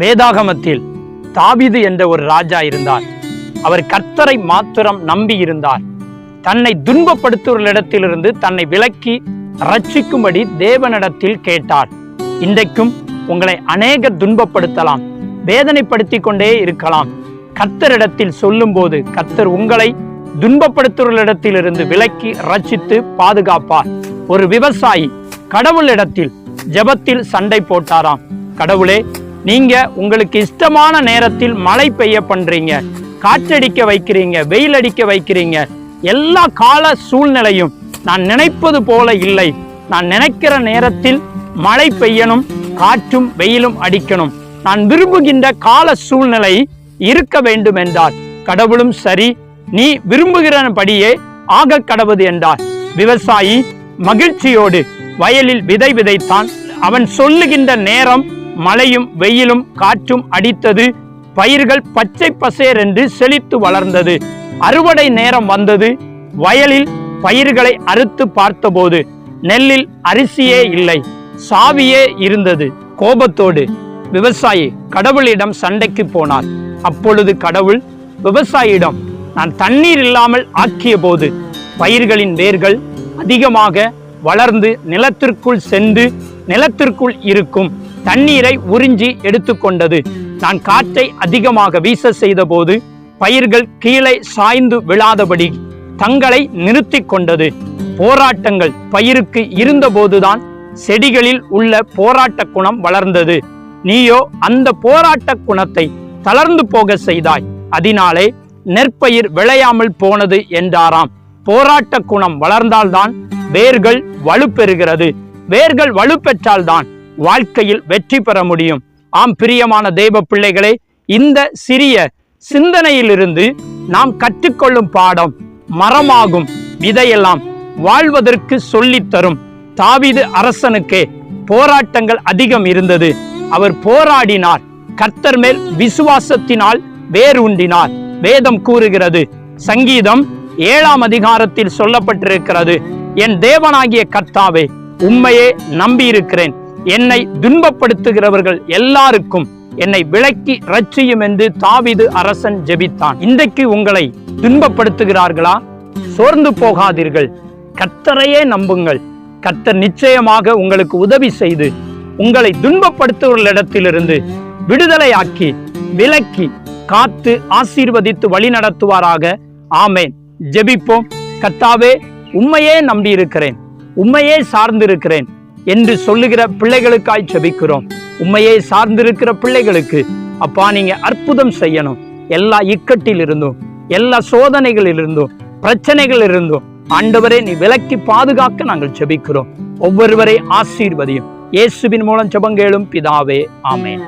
வேதாகமத்தில் தாவிது என்ற ஒரு ராஜா இருந்தார். அவர் கர்த்தரை மாத்திரம் நம்பி இருந்தார். தன்னை துன்பப்படுத்துவர்களிடத்திலிருந்து தன்னை விலக்கி ரட்சிக்கும்படி தேவனிடத்தில் கேட்டார். இன்றைக்கும் உங்களை அநேகர் துன்பப்படுத்தலாம் வேதனைப்படுத்தி கொண்டே இருக்கலாம். கர்த்தரிடத்தில் சொல்லும்போது கர்த்தர் உங்களை துன்பப்படுத்துவர்களிடத்திலிருந்து விலக்கி ரட்சித்து பாதுகாப்பார். ஒரு விவசாயி கடவுளிடத்தில் ஜெபத்தில் சண்டை போட்டாராம். கடவுளே நீங்க உங்களுக்கு இஷ்டமான நேரத்தில் மழை பெய்ய பண்றீங்க காற்றடிக்க வைக்கிறீங்க வெயில் அடிக்க வைக்கிறீங்க எல்லா கால சூழ்நிலையும் நான் நினைப்பது போல இல்லை. நான் நினைக்கிற நேரத்தில் மழை பெய்யணும் காற்றும் வெயிலும் அடிக்கணும். நான் விரும்புகின்ற கால சூழ்நிலை இருக்க வேண்டும் என்றார் கடவுளும் சரி நீ விரும்புகிறபடியே ஆக கடவுது என்றார். விவசாயி மகிழ்ச்சியோடு வயலில் விதை விதைத்தான். அவன் சொல்லுகின்ற நேரம் மழையும் வெயிலும் காற்றும் அடித்தது. பயிர்கள் பச்சை பசேர் என்று செழித்து வளர்ந்தது. அறுவடை நேரம் வந்தது. வயலில் பயிர்களை அறுத்து பார்த்தபோது நெல்லில் அரிசியே இல்லை. சாவியே இருந்தது. கோபத்தோடு விவசாயி கடவுளிடம் சண்டைக்கு போனார். அப்பொழுது கடவுள் விவசாயியிடம் நான் தண்ணீர் இல்லாமல் ஆக்கிய போது பயிர்களின் வேர்கள் அதிகமாக வளர்ந்து நிலத்திற்குள் சென்று நிலத்திற்குள் இருக்கும் தண்ணீரை உறிஞ்சி எடுத்துக்கொண்டது. நான் காற்றை அதிகமாக வீச செய்தபோது பயிர்கள் கீழே சாய்ந்து விழாதபடி தங்களை நிறுத்தி கொண்டது. போராட்டங்கள் பயிருக்கு இருந்தபோதுதான் செடிகளில் உள்ள போராட்ட குணம் வளர்ந்தது. நீயோ அந்த போராட்ட குணத்தை தளர்ந்து போக செய்தாய். அதனாலே நெற்பயிர் விளையாமல் போனது என்றாராம். போராட்ட குணம் வளர்ந்தால்தான் வேர்கள் வலுப்பெறுகிறது. வேர்கள் வலுப்பெற்றால்தான் வாழ்க்கையில் வெற்றி பெற முடியும். ஆம் பிரியமான தெய்வ பிள்ளைகளே இந்த சிறிய சிந்தனையிலிருந்து நாம் கற்றுக்கொள்ளும் பாடம் மரமாகும். விதையெல்லாம் வாழ்வதற்கு சொல்லித்தரும் தரும் அரசனுக்கே போராட்டங்கள் அதிகம் இருந்தது. அவர் போராடினார். கர்த்தர் மேல் விசுவாசத்தினால் வேரூன்றினார் வேதம் கூறுகிறது சங்கீதம் ஏழாம் அதிகாரத்தில் சொல்லப்பட்டிருக்கிறது என் தேவனாகிய கர்த்தாவே உண்மையே நம்பியிருக்கிறேன். என்னை துன்பப்படுத்துகிறவர்கள் எல்லாருக்கும் என்னை விலக்கி ரட்சியும் என்று தாவிது அரசன் ஜெபித்தான். இன்றைக்கு உங்களை துன்பப்படுத்துகிறார்களா? சோர்ந்து போகாதீர்கள். கத்தரையே நம்புங்கள். கத்தர் நிச்சயமாக உங்களுக்கு உதவி செய்து உங்களை துன்பப்படுத்துவர்களிடத்திலிருந்து விடுதலையாக்கி விலக்கி காத்து ஆசீர்வதித்து வழி நடத்துவாராக ஆமேன். ஜெபிப்போம். கத்தாவே உண்மையே நம்பியிருக்கிறேன். உண்மையே சார்ந்திருக்கிறேன் என்று சொல்லுகிற பிள்ளைகளுக்காய் செபிக்கிறோம். உண்மையை சார்ந்திருக்கிற பிள்ளைகளுக்கு அப்பா நீங்க அற்புதம் செய்யணும். எல்லா இக்கட்டில் இருந்தும் எல்லா சோதனைகளில் இருந்தும் பிரச்சனைகள் இருந்தும் ஆண்டவரே நீ விலக்கி பாதுகாக்க நாங்கள் செபிக்கிறோம். ஒவ்வொருவரை ஆசீர்வதியும். இயேசுவின் மூலம் செபங்கேளும் பிதாவே ஆமேன்.